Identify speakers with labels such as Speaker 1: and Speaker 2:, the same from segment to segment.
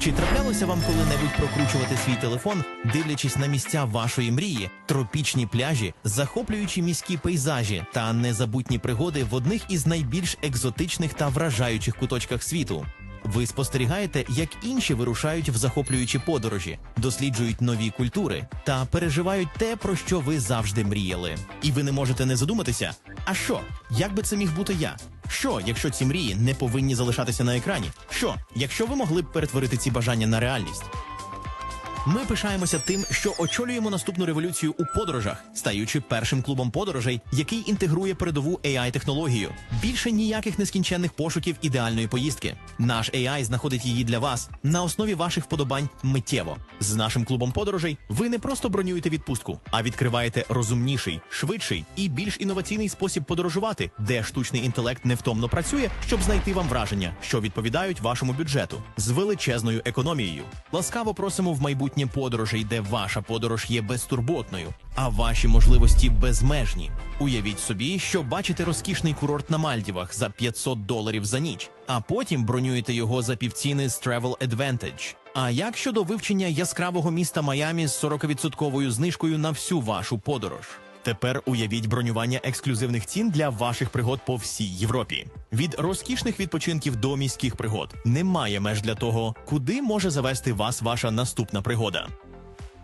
Speaker 1: Чи траплялося вам коли-небудь прокручувати свій телефон, дивлячись на місця вашої мрії, тропічні пляжі, захоплюючі міські пейзажі та незабутні пригоди в одних із найбільш екзотичних та вражаючих куточках світу? Ви спостерігаєте, як інші вирушають в захоплюючі подорожі, досліджують нові культури та переживають те, про що ви завжди мріяли. І ви не можете не задуматися, а що, як би це міг бути я? Що, якщо ці мрії не повинні залишатися на екрані? Що, якщо ви могли б перетворити ці бажання на реальність? Ми пишаємося тим, що очолюємо наступну революцію у подорожах, стаючи першим клубом подорожей, який інтегрує передову AI-технологію. Більше ніяких нескінченних пошуків ідеальної поїздки. Наш AI знаходить її для вас на основі ваших вподобань миттєво. З нашим клубом подорожей ви не просто бронюєте відпустку, а відкриваєте розумніший, швидший і більш інноваційний спосіб подорожувати, де штучний інтелект невтомно працює, щоб знайти вам враження, що відповідають вашому бюджету з величезною економією. Ласкаво просимо в майбутнє подорожей, де ваша подорож є безтурботною, а ваші можливості безмежні. Уявіть собі, що бачите розкішний курорт на Мальдівах за 500 доларів за ніч, а потім бронюєте його за півціни з Travel Advantage. А як щодо вивчення яскравого міста Майамі з 40% знижкою на всю вашу подорож? Тепер уявіть бронювання ексклюзивних цін для ваших пригод по всій Європі. Від розкішних відпочинків до міських пригод немає меж для того, куди може завести вас ваша наступна пригода.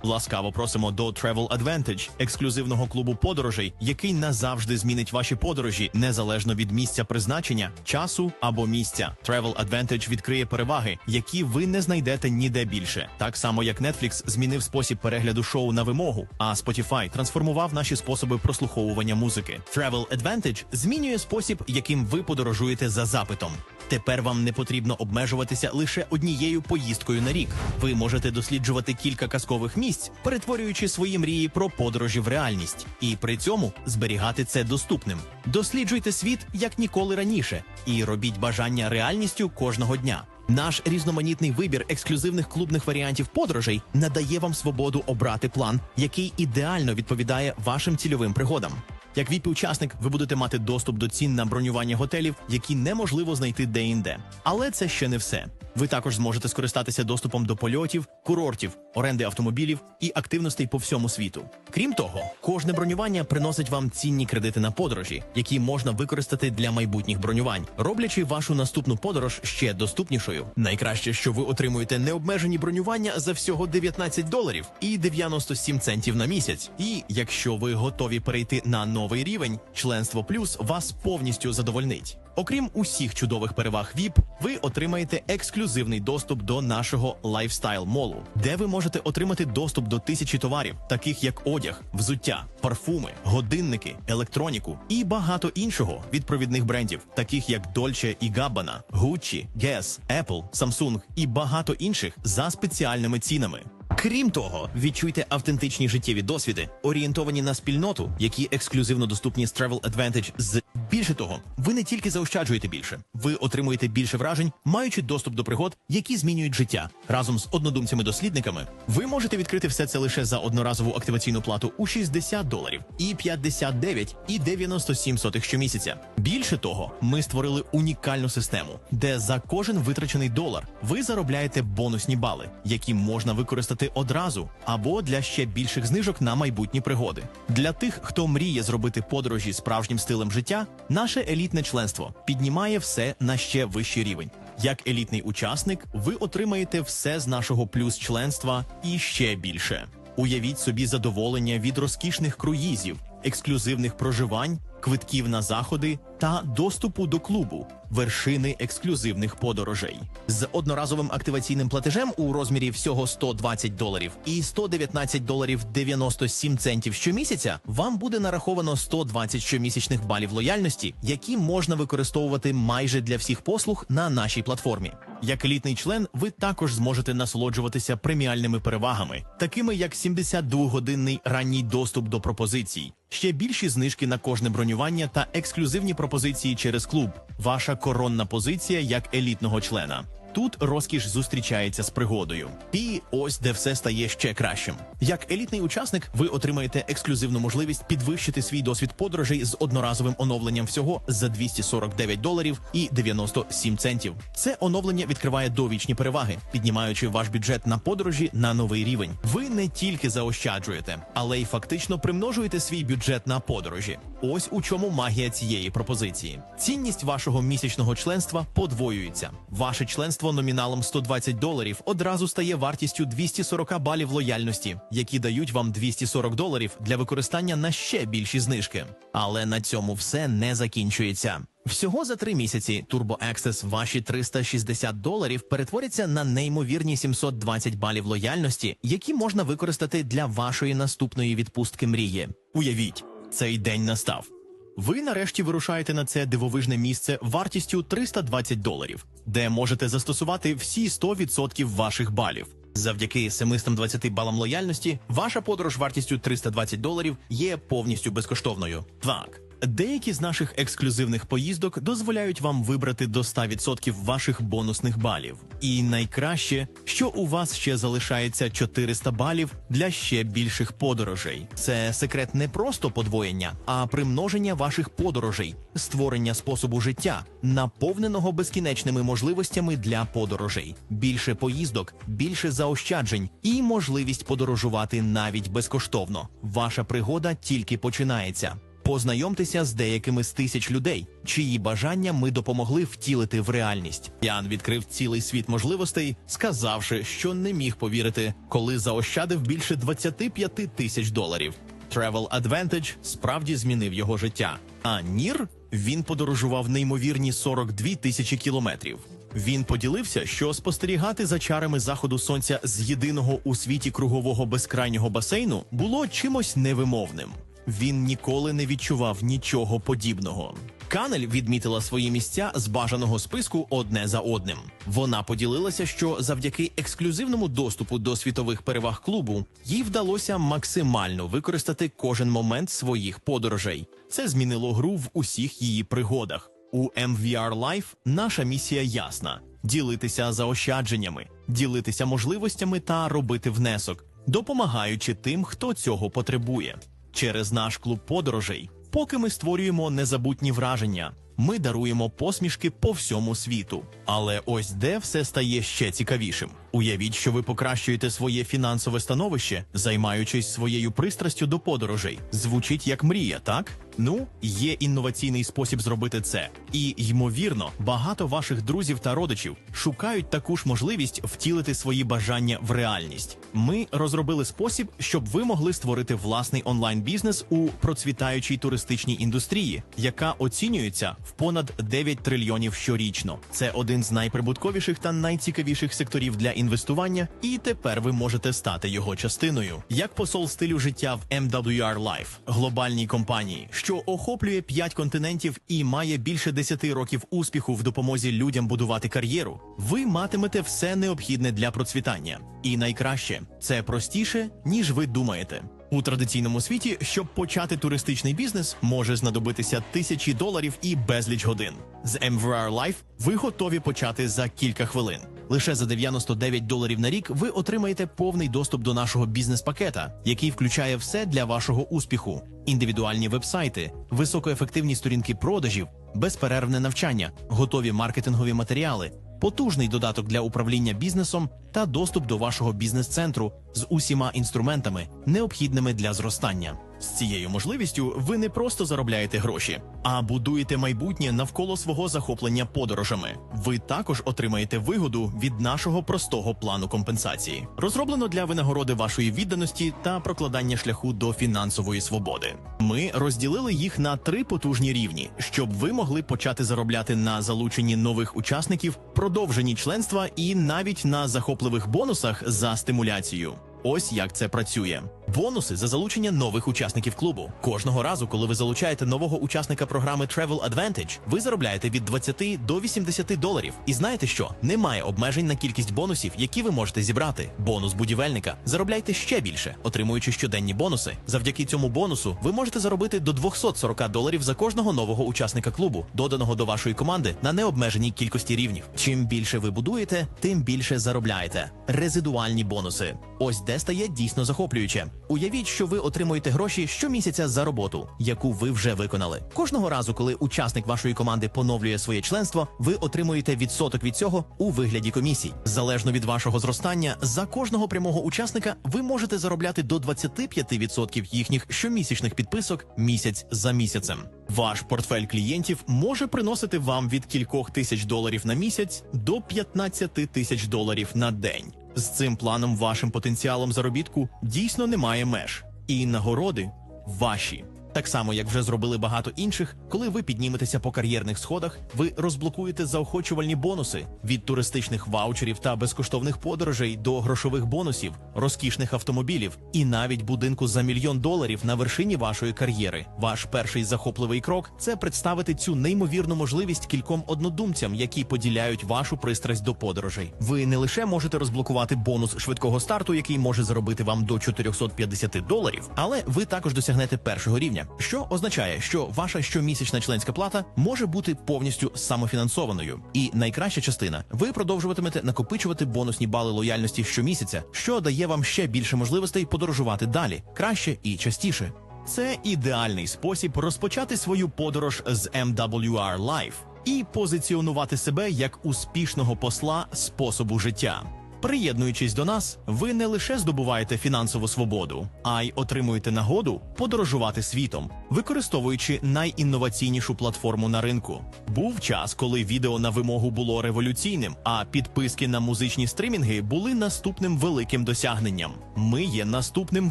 Speaker 1: Ласкаво просимо до Travel Advantage, ексклюзивного клубу подорожей, який назавжди змінить ваші подорожі незалежно від місця призначення, часу або місця. Travel Advantage відкриє переваги, які ви не знайдете ніде більше. Так само як Netflix змінив спосіб перегляду шоу на вимогу, а Spotify трансформував наші способи прослуховування музики. Travel Advantage змінює спосіб, яким ви подорожуєте за запитом. Тепер вам не потрібно обмежуватися лише однією поїздкою на рік. Ви можете досліджувати кілька казкових місць, перетворюючи свої мрії про подорожі в реальність, і при цьому зберігати це доступним. Досліджуйте світ як ніколи раніше, і робіть бажання реальністю кожного дня. Наш різноманітний вибір ексклюзивних клубних варіантів подорожей надає вам свободу обрати план, який ідеально відповідає вашим цільовим пригодам. Як VIP-учасник, ви будете мати доступ до цін на бронювання готелів, які неможливо знайти де-інде. Але це ще не все. Ви також зможете скористатися доступом до польотів, курортів, оренди автомобілів і активностей по всьому світу. Крім того, кожне бронювання приносить вам цінні кредити на подорожі, які можна використати для майбутніх бронювань, роблячи вашу наступну подорож ще доступнішою. Найкраще, що ви отримуєте необмежені бронювання за всього 19 доларів і 97 центів на місяць. І якщо ви готові перейти на новий рівень, членство плюс вас повністю задовольнить. Окрім усіх чудових переваг VIP, ви отримаєте ексклюзивний доступ до нашого лайфстайл молу, де ви можете отримати доступ до тисячі товарів, таких як одяг, взуття, парфуми, годинники, електроніку і багато іншого від провідних брендів, таких як Dolce і Gabbana, Gucci, Guess, Apple, Samsung і багато інших за спеціальними цінами. Крім того, відчуйте автентичні життєві досвіди, орієнтовані на спільноту, які ексклюзивно доступні з Travel Advantage з більше того, ви не тільки заощаджуєте більше, ви отримуєте більше вражень, маючи доступ до пригод, які змінюють життя разом з однодумцями-дослідниками. Ви можете відкрити все це лише за одноразову активаційну плату у 60 доларів і 59 і 97 сотих щомісяця. Більше того, ми створили унікальну систему, де за кожен витрачений долар ви заробляєте бонусні бали, які можна використати одразу або для ще більших знижок на майбутні пригоди. Для тих, хто мріє зробити подорожі справжнім стилем життя, наше елітне членство піднімає все на ще вищий рівень. Як елітний учасник, ви отримаєте все з нашого плюс членства і ще більше. Уявіть собі задоволення від розкішних круїзів, ексклюзивних проживань, квитків на заходи та доступу до клубу, вершини ексклюзивних подорожей з одноразовим активаційним платежем у розмірі всього 120 доларів і 119 доларів 97 центів щомісяця. Вам буде нараховано 120 щомісячних балів лояльності, які можна використовувати майже для всіх послуг на нашій платформі. Як елітний член, ви також зможете насолоджуватися преміальними перевагами, такими як 72-годинний ранній доступ до пропозицій, ще більші знижки на кожне бронювання та ексклюзивні пропозиції через клуб. Ваша коронна позиція як елітного члена. тут розкіш зустрічається з пригодою. І ось де все стає ще кращим. Як елітний учасник, ви отримаєте ексклюзивну можливість підвищити свій досвід подорожей з одноразовим оновленням всього за 249 доларів і 97 центів. Це оновлення відкриває довічні переваги, піднімаючи ваш бюджет на подорожі на новий рівень. Ви не тільки заощаджуєте, але й фактично примножуєте свій бюджет на подорожі. Ось у чому магія цієї пропозиції. Цінність вашого місячного членства подвоюється. Ваше членство номіналом 120 доларів одразу стає вартістю 240 балів лояльності, які дають вам 240 доларів для використання на ще більші знижки. Але на цьому все не закінчується. Всього за три місяці Turbo Access ваші 360 доларів перетворяться на неймовірні 720 балів лояльності, які можна використати для вашої наступної відпустки мрії. Уявіть, цей день настав. Ви нарешті вирушаєте на це дивовижне місце вартістю 320 доларів, де можете застосувати всі 100% ваших балів. Завдяки 720 балам лояльності, ваша подорож вартістю 320 доларів є повністю безкоштовною. Так. Деякі з наших ексклюзивних поїздок дозволяють вам вибрати до 100% ваших бонусних балів. І найкраще, що у вас ще залишається 400 балів для ще більших подорожей. Це секрет не просто подвоєння, а примноження ваших подорожей, створення способу життя, наповненого безкінечними можливостями для подорожей, більше поїздок, більше заощаджень і можливість подорожувати навіть безкоштовно. Ваша пригода тільки починається. Познайомтеся з деякими з тисяч людей, чиї бажання ми допомогли втілити в реальність. Ян відкрив цілий світ можливостей, сказавши, що не міг повірити, коли заощадив більше 25 тисяч доларів. Travel Advantage справді змінив його життя. А Нір він подорожував неймовірні 42 тисячі кілометрів. Він поділився, що спостерігати за чарами заходу сонця з єдиного у світі кругового безкрайнього басейну було чимось невимовним. Він ніколи не відчував нічого подібного. Канель відмітила свої місця з бажаного списку одне за одним. Вона поділилася, що завдяки ексклюзивному доступу до світових переваг клубу їй вдалося максимально використати кожен момент своїх подорожей. Це змінило гру в усіх її пригодах. У MVR Life наша місія ясна: ділитися заощадженнями, ділитися можливостями та робити внесок, допомагаючи тим, хто цього потребує через наш клуб подорожей. Поки ми створюємо незабутні враження, ми даруємо посмішки по всьому світу. Але ось де все стає ще цікавішим. Уявіть, що ви покращуєте своє фінансове становище, займаючись своєю пристрастю до подорожей. Звучить як мрія, так? Ну, є інноваційний спосіб зробити це. І, ймовірно, багато ваших друзів та родичів шукають таку ж можливість втілити свої бажання в реальність. Ми розробили спосіб, щоб ви могли створити власний онлайн-бізнес у процвітаючій туристичній індустрії, яка оцінюється в понад 9 трильйонів щорічно. Це один з найприбутковіших та найцікавіших секторів для інвестування, і тепер ви можете стати його частиною. Як посол стилю життя в MWR Life, глобальній компанії, що охоплює 5 континентів і має більше 10 років успіху в допомозі людям будувати кар'єру, ви матимете все необхідне для процвітання. І найкраще це простіше, ніж ви думаєте. У традиційному світі, щоб почати туристичний бізнес, може знадобитися тисячі доларів і безліч годин. З MVR Life ви готові почати за кілька хвилин. Лише за 99 доларів на рік ви отримаєте повний доступ до нашого бізнес-пакета, який включає все для вашого успіху: індивідуальні вебсайти, високоефективні сторінки продажів, безперервне навчання, готові маркетингові матеріали, потужний додаток для управління бізнесом та доступ до вашого бізнес-центру з усіма інструментами, необхідними для зростання. З цією можливістю ви не просто заробляєте гроші, а будуєте майбутнє навколо свого захоплення подорожами. Ви також отримаєте вигоду від нашого простого плану компенсації, розроблено для винагороди вашої відданості та прокладання шляху до фінансової свободи. Ми розділили їх на три потужні рівні, щоб ви могли почати заробляти на залученні нових учасників, продовженні членства і навіть на захопливих бонусах за стимуляцію. Ось як це працює. Бонуси за залучення нових учасників клубу. Кожного разу, коли ви залучаєте нового учасника програми Travel Advantage, ви заробляєте від 20 до 80 доларів. І знаєте що? Немає обмежень на кількість бонусів, які ви можете зібрати. Бонус будівельника. Заробляйте ще більше, отримуючи щоденні бонуси. Завдяки цьому бонусу ви можете заробити до 240 доларів за кожного нового учасника клубу, доданого до вашої команди на необмеженій кількості рівнів. Чим більше ви будуєте, тим більше заробляєте. Резидуальні бонуси. Ось де стає дійсно захоплююче. Уявіть, що ви отримуєте гроші щомісяця за роботу, яку ви вже виконали. Кожного разу, коли учасник вашої команди поновлює своє членство, ви отримуєте відсоток від цього у вигляді комісій. Залежно від вашого зростання, за кожного прямого учасника ви можете заробляти до 25% їхніх щомісячних підписок місяць за місяцем. Ваш портфель клієнтів може приносити вам від кількох тисяч доларів на місяць до 15 тисяч доларів на день. З цим планом вашим потенціалом заробітку дійсно немає меж, і нагороди ваші. Так само, як вже зробили багато інших, коли ви підніметеся по кар'єрних сходах, ви розблокуєте заохочувальні бонуси від туристичних ваучерів та безкоштовних подорожей до грошових бонусів, розкішних автомобілів і навіть будинку за мільйон доларів на вершині вашої кар'єри. Ваш перший захопливий крок це представити цю неймовірну можливість кільком однодумцям, які поділяють вашу пристрасть до подорожей. Ви не лише можете розблокувати бонус швидкого старту, який може заробити вам до 450 доларів, але ви також досягнете першого рівня, що означає, що ваша щомісячна членська плата може бути повністю самофінансованою. І найкраща частина ви продовжуватимете накопичувати бонусні бали лояльності щомісяця, що дає вам ще більше можливостей подорожувати далі, краще і частіше. Це ідеальний спосіб розпочати свою подорож з MWR Life і позиціонувати себе як успішного посла способу життя. Приєднуючись до нас, ви не лише здобуваєте фінансову свободу, а й отримуєте нагоду подорожувати світом, використовуючи найінноваційнішу платформу на ринку. Був час, коли відео на вимогу було революційним, а підписки на музичні стримінги були наступним великим досягненням. Ми є наступним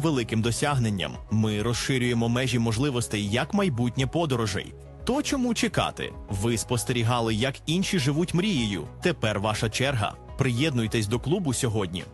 Speaker 1: великим досягненням. Ми розширюємо межі можливостей як майбутнє подорожей. То чому чекати? Ви спостерігали, як інші живуть мрією. Тепер ваша черга. Приєднуйтесь до клубу сьогодні.